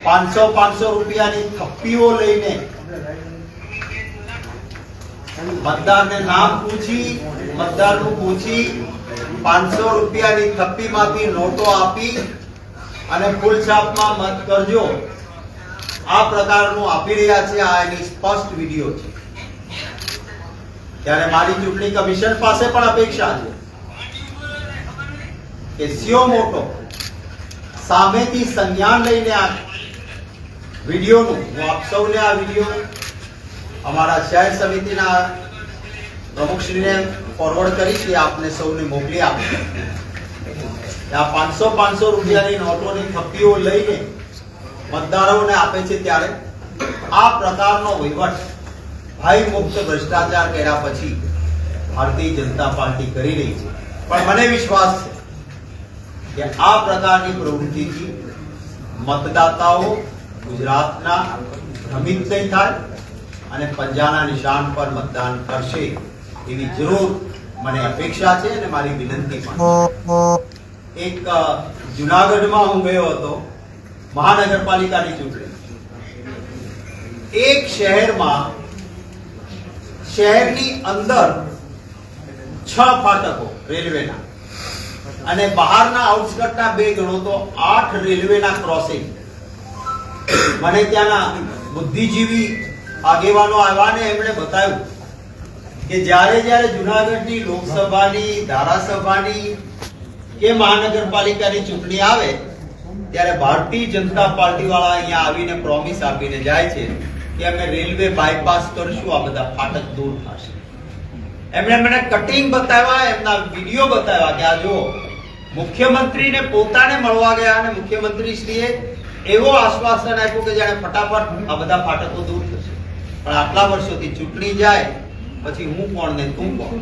પાંચસો પાંચસો રૂપિયાની થપ્પીઓ લઈને મતદારને નામ પૂછી, મતદારનું પૂછી, પાંચસો રૂપિયાની થપ્પીમાંથી નોટો આપી અને ફૂલ છાપમાં મત કરજો. આ પ્રકારનું આપી રહ્યા છે, આ એની સ્પષ્ટ વીડિયો છે. ત્યારે મારી ચૂંટણી કમિશન પાસે પણ અપેક્ષા છે કે સીઓ મોટો સામેથી સંજ્ઞાન લઈને આ વિડીયોનું, હું આપ સૌને આ વીડિયો અમારા શહેર સમિતિના પ્રમુખશ્રીને ફોરવર્ડ કરીશ એ આપને સૌને મોકલી આપે. આ પાંચસો પાંચસો રૂપિયાની નોટોની થપ્પીઓ લઈને મતદારોને આપે છે ત્યારે આ પ્રકારનો વહીવટ ભાઈ મુક્ત ભ્રષ્ટાચાર કર્યા પછી ભારતીય જનતા પાર્ટી કરી રહી છે. પણ મને વિશ્વાસ છે કે આ પ્રકારની પ્રવૃત્તિથી મતદાતાઓ ગુજરાતના ભ્રમિત નહીં થાય અને પંજાના નિશાન પર મતદાન કરશે એવી જરૂર મને અપેક્ષા છે અને મારી વિનંતી પણ એક જુનાગઢમાં હું ગયો હતો, મહાનગરપાલિકાની ચૂંટણી. એક શહેરમાં, શહેરની અંદર છ ફાટકો રેલવેના અને બહારના આઉટસ્કર્ટના બે ગણો તો આઠ રેલવેના ક્રોસિંગ મને ત્યાંના બુદ્ધિજીવી આગેવાનો આવ્યા એમણે બતાવ્યું કે જ્યારે જ્યારે જુનાગઢની લોકસભાની, ધારાસભાની કે મહાનગરપાલિકાની ચૂંટણી આવે, ત્યારે ભારતીય જનતા પાર્ટી વાળા અહીંયા આવીને પ્રોમિસ આપીને જાય છે કે અમે રેલવે બાયપાસ કરશું, આ બધા ફાટક દૂર થશે. એમણે મને કટિંગ બતાવ્યા, એમના વીડિયો બતાવ્યા કે આ જો મુખ્યમંત્રીને પોતાને મળવા ગયા અને મુખ્યમંત્રીશ્રીએ એવો આશ્વાસન આપ્યું કે જાણે ફટાફટ આ બધા ફાટકો દૂર થશે. પણ આટલા વર્ષોથી ચૂંટણી જાય, પછી હું કોણ ને તું કોણ?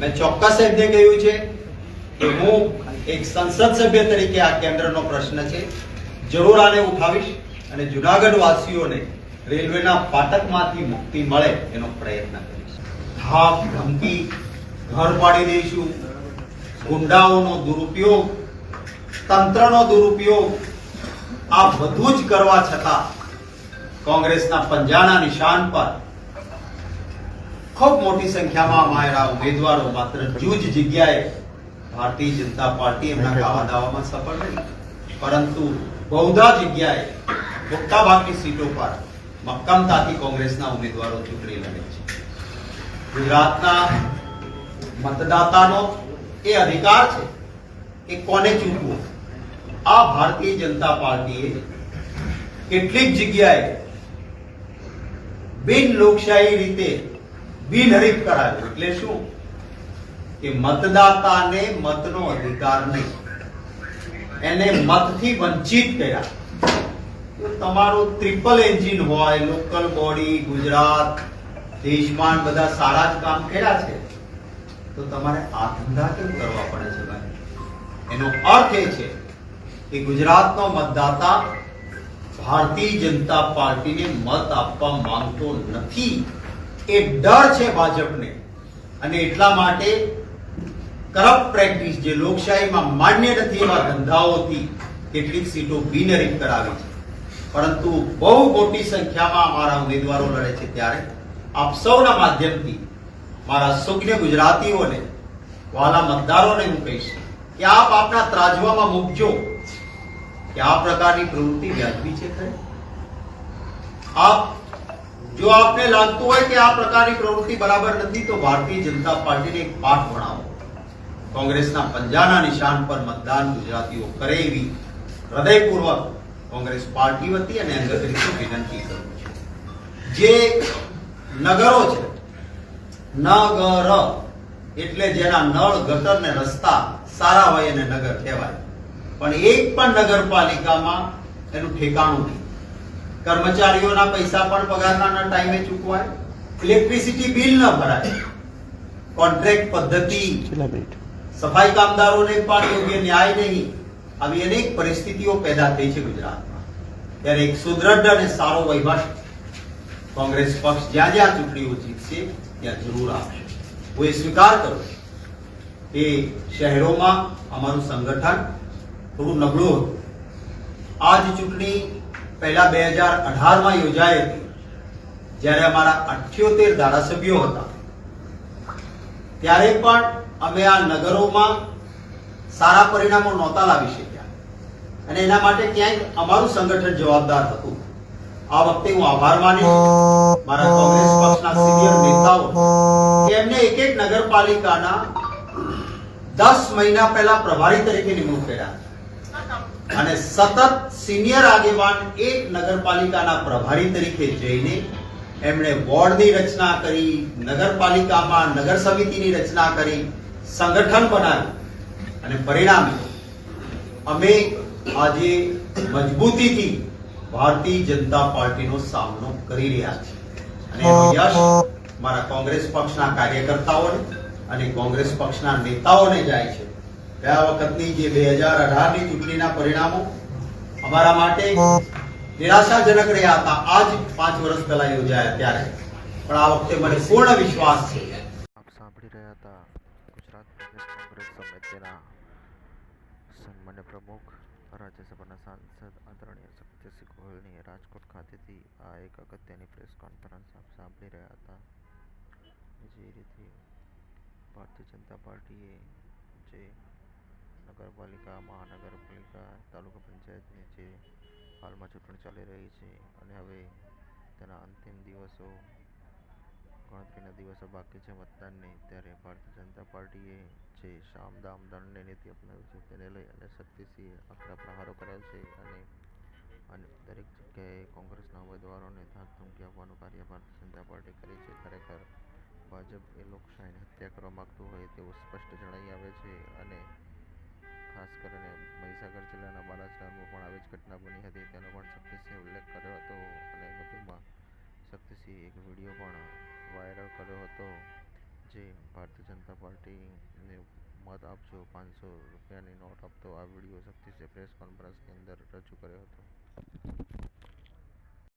મેં ચોક્કસ એમને કહ્યું છે કે હું એક સંસદ સભ્ય તરીકે આ કેન્દ્રનો પ્રશ્ન છે, જરૂર આને ઉઠાવીશ અને જુનાગઢ વાસીઓને રેલવેના ફાટકમાંથી મુક્તિ મળે એનો પ્રયત્ન કરીશ. ધામ ધમકી, ઘર પાડી દઈશું, ગુંડાઓનો દુરુપયોગ, તંત્રનો દુરુપયોગ આ બધું જ કરવા છતાં કોંગ્રેસના પંજાના નિશાન પર ખૂબ મોટી સંખ્યામાં અમારા ઉમેદવારો માત્ર જૂજ જગ્યાએ ભારતીય જનતા પાર્ટી એમના કાવા દાવામાં સફળ રહી. પરંતુ બહુધા જગ્યાએ મોટા ભાગની સીટો પર મક્કમતાથી કોંગ્રેસના ઉમેદવારો ચૂંટણી લડે છે. ગુજરાતના મતદાતાનો એ અધિકાર છે કે કોને ચૂંટવું? આ ભારતીય જનતા પાર્ટીએ કેટલીક જગ્યાએ બિન લોકશાહી રીતે બિનહરીફ કરાવ્યો. એટલે શું? કે મતદાતાને મતનો અધિકાર નહીં. એને મતથી વંચિત કર્યા. તમારું ટ્રિપલ એન્જિન હોય લોકલ બોડી ગુજરાત દેશમાન બધા સારા જ કામ કર્યા છે. તો તમારે આ ધંધા કેમ કરવા પડે છે ભાઈ? એનો અર્થ એ છે કે ગુજરાતનો મતદાતા ભારતીય જનતા પાર્ટીને મત આપવા માંગતો નથી. એ ડર છે ભાજપને. અને એટલા માટે કરપ્ટ પ્રેક્ટિસ જે લોકશાહીમાં માન્ય નથી, એવા ધંધાઓથી કેટલીક સીટો બિનહરીફ કરાવી છે. પરંતુ બહુ મોટી સંખ્યામાં અમારા ઉમેદવારો લડે છે ત્યારે. આપ સૌના માધ્યમથી મારા સુજ્ઞ ગુજરાતીઓને, વાલા મતદારોને હું કહીશ કે આપ આપના ત્રાજવામાં મૂકજો. કે આ પ્રકારની પ્રવૃત્તિ વ્યાજબી છે ખરી? આપ, જો આપને લાગતું હોય કે આ પ્રકારની પ્રવૃત્તિ બરાબર નથી, તો ભારતીય જનતા પાર્ટીને એક પાઠ ભણાવો. કોંગ્રેસના પંજાના નિશાન પર મતદાન ગુજરાતીઓ કરે એવી હૃદયપૂર્વક કોંગ્રેસ પાર્ટી વતી અને અંગત વિનંતી કરું છું. જે નગરો છે, નગર, એટલે જેના નળ, ગટર ને રસ્તા સારા હોય એને નગર કહેવાય. પણ એક પણ નગરપાલિકામાં એનું ઠેકાણું નહીં. કર્મચારીઓના પૈસા પણ પગારના ટાઈમે ચૂકવાય ઇલેક્ટ્રિસિટી બિલ ન ભરાય. કોન્ટ્રાક્ટ પદ્ધતિ સફાઈ કામદારોને પણ યોગ્ય ન્યાય નહીં. આવી અનેક પરિસ્થિતિઓ પેદા થઈ છે ગુજરાતમાં. ત્યારે એક સુદ્રઢ અને સારો વહીવટ કોંગ્રેસ પક્ષ જ્યાં જ્યાં ચૂંટણીઓ જીતશે ત્યાં જરૂર આપશે હું એ સ્વીકાર કરું કે શહેરોમાં અમારું સંગઠન થોડું નબળું હતું. આ જ ચૂંટણી પહેલા બે હજાર અઢારમાં યોજાઈ હતી, જ્યારે અમારા અઠ્યોતેર ધારાસભ્યો હતા. ત્યારે પણ અમે આ નગરોમાં સારા પરિણામો નહોતા લાવી શક્યા. અને એના માટે ક્યાંક અમારું સંગઠન જવાબદાર હતું. આ વખતે હું આભાર માનીશ મારા કોંગ્રેસ પક્ષના સિનિયર નેતાઓ. એમને એક એક નગરપાલિકાના દસ મહિના પહેલા પ્રભારી તરીકે નિમણૂક કર્યા અને સતત સિનિયર આગેવાન એક નગરપાલિકાના પ્રભારી તરીકે જઈને એમણે વોર્ડની રચના કરી નગરપાલિકામાં નગર સમિતિની રચના કરી સંગઠન બનાવ્યું અને પરિણામે અમે આજે મજબૂતીથી ભારતીય જનતા પાર્ટીનો સામનો કરી રહ્યા છીએ. અને યશ મારા કોંગ્રેસ પક્ષના કાર્યકર્તાઓને અને કોંગ્રેસ પક્ષના નેતાઓને જાય છે. ગયા વખતની જે બે હજાર અઢારની ચૂંટણીના પરિણામો અમારા માટે નિરાશાજનક રહ્યા હતા. આજ પાંચ વર્ષ પહેલા યોજાયા ત્યારે. પણ આ વખતે મને પૂર્ણ વિશ્વાસ છે. આપ સાંભળી રહ્યા હતા ગુજરાત પ્રદેશ કોંગ્રેસ સમિતિના સન્માન્ય પ્રમુખ, રાજ્યસભાના સાંસદ આદરણીય સત્યસિંહ ગોહિલની રાજકોટ ખાતેથી આ એક અગત્યની પ્રેસ કોન્ફરન્સ આપ સાંભળી રહ્યા હતા. જે રીતે ભારતીય જનતા પાર્ટીએ જે નગરપાલિકા, મહાનગરપાલિકા, તાલુકા પંચાયતની જે હાલમાં ચૂંટણી ચાલી રહી છે અને હવે તેના અંતિમ દિવસો, ગણતરીના દિવસો બાકી છે મતદાનની, ત્યારે ભારતીય જનતા પાર્ટીએ જે સામ દામ દંડની નીતિ અપનાવી છે તેને લઈ અને શક્તિસિંહે આકરા પ્રહારો કર્યા છે અને અને દરેક જગ્યાએ કોંગ્રેસના ઉમેદવારોને ધાકધમકી આપવાનું કાર્ય ભારતીય જનતા પાર્ટી કરી છે. ખરેખર ભાજપ એ લોકશાહીની હત્યા કરવા માગતું હોય તેવું સ્પષ્ટ જણાઈ આવે છે અને ખાસ કરીને મહીસાગર જિલ્લાના બાલાસરામાં પણ આવી જ ઘટના બની હતી. તેનો પણ શક્તિસિંહે ઉલ્લેખ કર્યો હતો અને વધુમાં શક્તિસિંહ એક વીડિયો પણ વાયરલ કર્યો હતો, જે ભારતીય જનતા પાર્ટીને મત આપજો, પાંચસો રૂપિયાની નોટ આપતો. આ વીડિયો શક્તિસિંહે પ્રેસ કોન્ફરન્સની અંદર રજૂ કર્યો હતો.